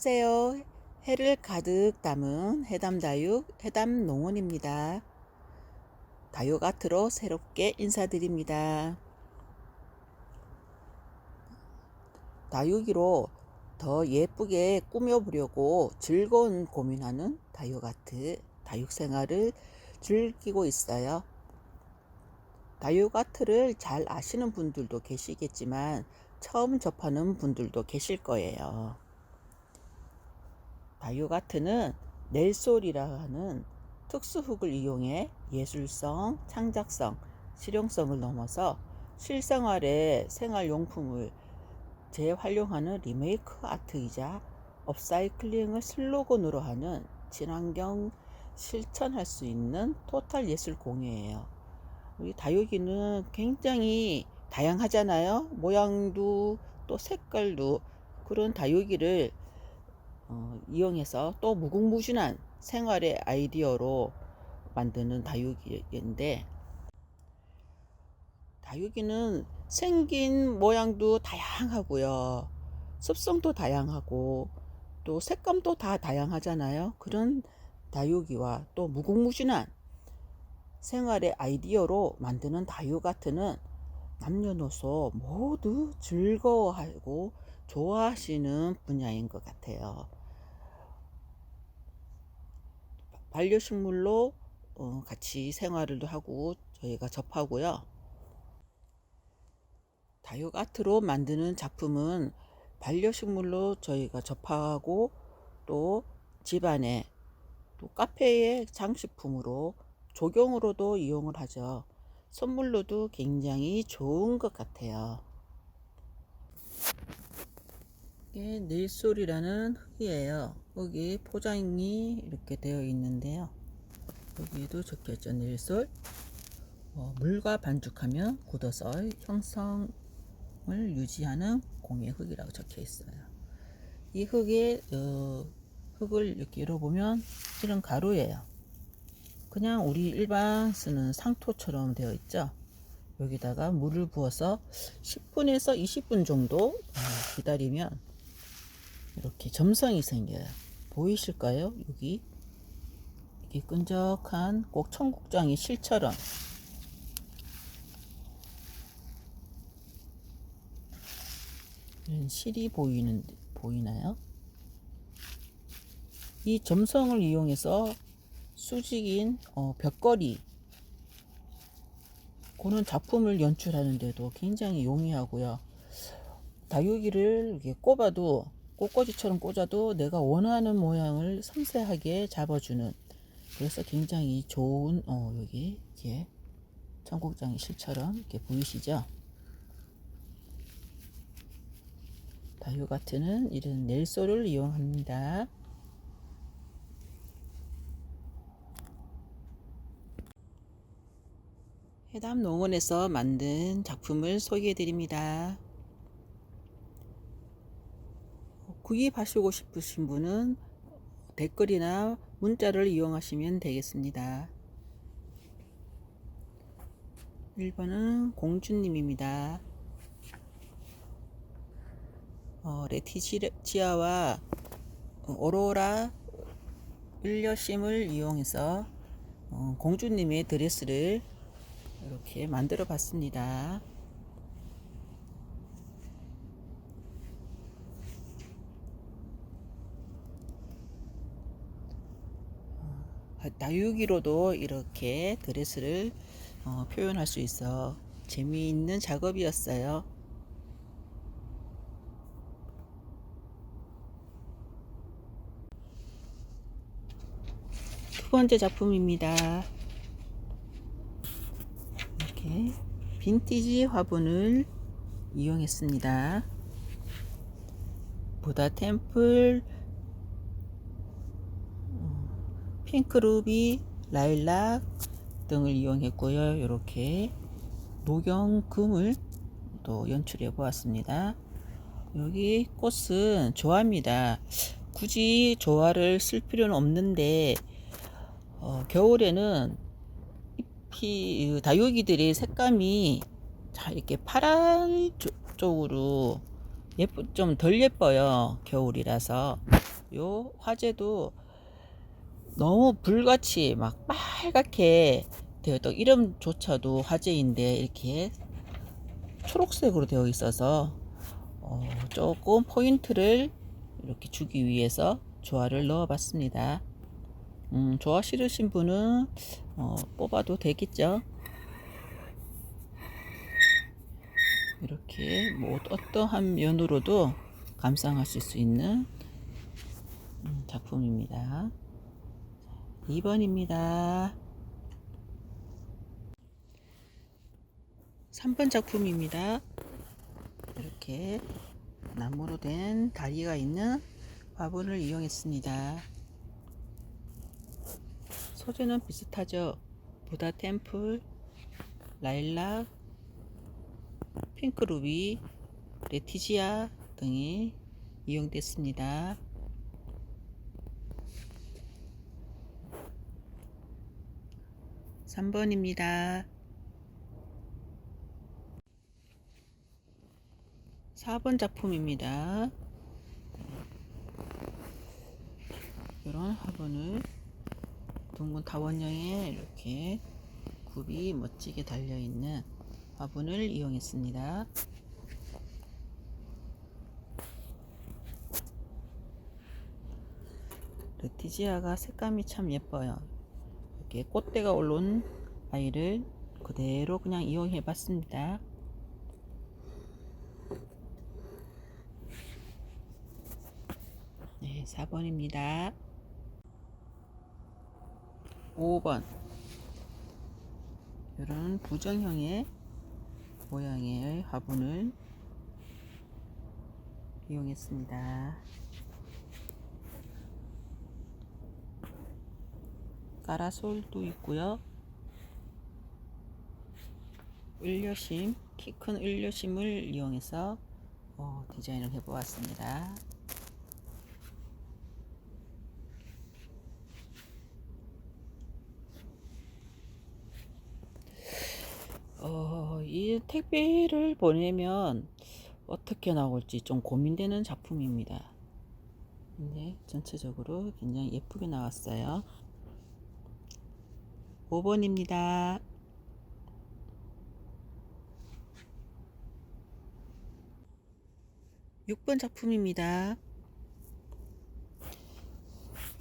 안녕하세요. 해를 가득 담은 해담다육 해담농원입니다. 다육 아트로 새롭게 인사드립니다. 다육이로 더 예쁘게 꾸며보려고 즐거운 고민하는 다육 아트, 다육 생활을 즐기고 있어요. 다육 아트를 잘 아시는 분들도 계시겠지만 처음 접하는 분들도 계실 거예요. 다육아트는 넬솔이라 하는 특수흙을 이용해 예술성, 창작성, 실용성을 넘어서 실생활의 생활용품을 재활용하는 리메이크 아트이자 업사이클링을 슬로건으로 하는 친환경 실천할 수 있는 토탈 예술 공예예요. 우리 다육이는 굉장히 다양하잖아요. 모양도 또 색깔도 그런 다육이를 어, 이용해서 또 무궁무진한 생활의 아이디어로 만드는 다육이인데 다육이는 생긴 모양도 다양하고요. 습성도 다양하고 또 색감도 다 다양하잖아요. 그런 다육이와 또 무궁무진한 생활의 아이디어로 만드는 다육 아트는 남녀노소 모두 즐거워하고 좋아하시는 분야인 것 같아요. 반려식물로 어, 같이 생활을 하고 저희가 접하고요. 다육 아트로 만드는 작품은 반려식물로 저희가 접하고 또 집안에 또 카페의 장식품으로 조경으로도 이용을 하죠. 선물로도 굉장히 좋은 것 같아요. 이게 닐솔이라는 흙이에요. 여기 포장이 이렇게 되어 있는데요. 여기에도 적혀있죠. 닐솔. 어, 물과 반죽하면 굳어서 형성을 유지하는 공예 흙이라고 적혀 있어요. 이 흙에 어, 흙을 이렇게 열어보면 이런 가루예요. 그냥 우리 일반 쓰는 상토처럼 되어 있죠. 여기다가 물을 부어서 10분에서 20분 정도 어, 기다리면 이렇게 점성이 생겨요. 보이실까요? 여기 이게 끈적한 꼭 청국장의 실처럼 이런 실이 보이는 보이나요? 이 점성을 이용해서 수직인 어, 벽걸이 그런 작품을 연출하는데도 굉장히 용이하고요. 다육이를 꼽아도 꽃꽂이처럼 꽂아도 내가 원하는 모양을 섬세하게 잡아주는 그래서 굉장히 좋은 어 여기 이렇게 청국장의 실처럼 이렇게 보이시죠? 다육아트는 이런 넬소를 이용합니다. 해담 농원에서 만든 작품을 소개해 드립니다. 구입하시고 싶으신 분은 댓글이나 문자를 이용하시면 되겠습니다. 1번은 공주님입니다. 어, 레티지아와 오로라 일려심을 이용해서 어, 공주님의 드레스를 이렇게 만들어 봤습니다. 다육이로도 이렇게 드레스를 어, 표현할 수 있어 재미있는 작업이었어요. 두 번째 작품입니다. 이렇게 빈티지 화분을 이용했습니다. 보다 템플 핑크 루비, 라일락 등을 이용했고요. 이렇게 녹용금을 또 연출해 보았습니다. 여기 꽃은 조화입니다. 굳이 조화를 쓸 필요는 없는데 어, 겨울에는 잎이 다육이들이 색감이 자 이렇게 파란 쪽으로 예쁘 좀 덜 예뻐요 겨울이라서 요 화재도 너무 불같이 막 빨갛게 되었던 이름조차도 화재인데 이렇게 초록색으로 되어 있어서 어, 조금 포인트를 이렇게 주기 위해서 조화를 넣어 봤습니다. 음, 조화 싫으신 분은 어, 뽑아도 되겠죠. 이렇게 뭐 어떠한 면으로도 감상하실 수 있는 음, 작품입니다. 2번입니다. 3번 작품입니다. 이렇게 나무로 된 다리가 있는 화분을 이용했습니다. 소재는 비슷하죠. 부다 템플, 라일락, 핑크루비, 레티지아 등이 이용됐습니다. 3번입니다. 4번 작품입니다. 이런 화분을 둥근 타원형에 이렇게 굽이 멋지게 달려있는 화분을 이용했습니다. 레티지아가 색감이 참 예뻐요. 이렇게 꽃대가 올라온 아이를 그대로 그냥 이용해 봤습니다. 네, 4번입니다. 5번. 이런 부정형의 모양의 화분을 이용했습니다. 까라솔도 있고요. 을려심, 키 큰 을려심을 이용해서 어, 디자인을 해보았습니다. 어, 이 택배를 보내면 어떻게 나올지 좀 고민되는 작품입니다. 근데 전체적으로 굉장히 예쁘게 나왔어요. 5번입니다. 육번 작품입니다.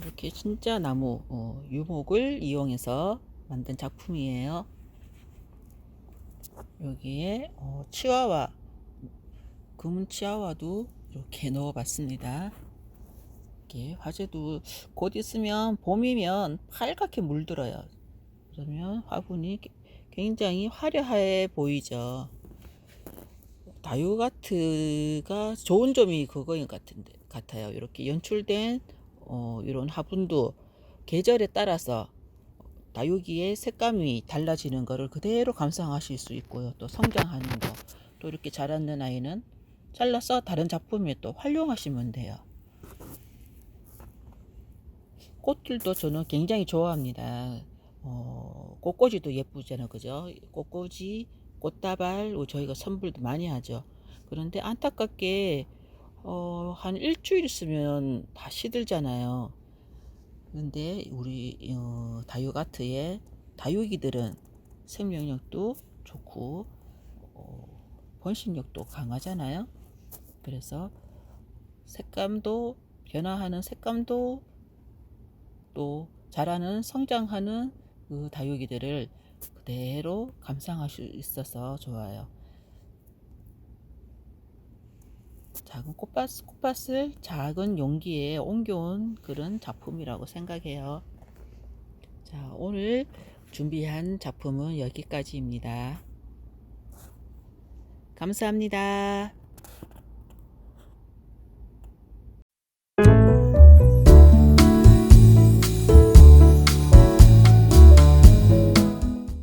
이렇게 진짜 나무 어, 유목을 이용해서 만든 작품이에요. 여기에 어, 치와와 금은 치와와도 이렇게 넣어봤습니다. 이렇게 화재도 곧 있으면 봄이면 빨갛게 물들어요. 그러면 화분이 굉장히 화려해 보이죠. 다이오가트가 좋은 점이 그거인 것 같은데 같아요. 이렇게 연출된 어, 이런 화분도 계절에 따라서 다육이의 색감이 달라지는 것을 그대로 감상하실 수 있고요. 또 성장하는 거, 또 이렇게 자랐는 아이는 잘라서 다른 작품에 또 활용하시면 돼요. 꽃들도 저는 굉장히 좋아합니다. 어, 꽃꽂이도 예쁘잖아요. 그죠? 꽃꽂이, 꽃다발, 어, 저희가 선물도 많이 하죠. 그런데 안타깝게, 어, 한 일주일 있으면 다 시들잖아요. 근데 우리, 어, 다육아트의 다육이들은 생명력도 좋고, 어, 번식력도 강하잖아요. 그래서 색감도, 변화하는 색감도 또 자라는 성장하는 그 다육이들을 그대로 감상할 수 있어서 좋아요. 작은 꽃밭, 꽃밭을 작은 용기에 옮겨온 그런 작품이라고 생각해요. 자, 오늘 준비한 작품은 여기까지입니다. 감사합니다.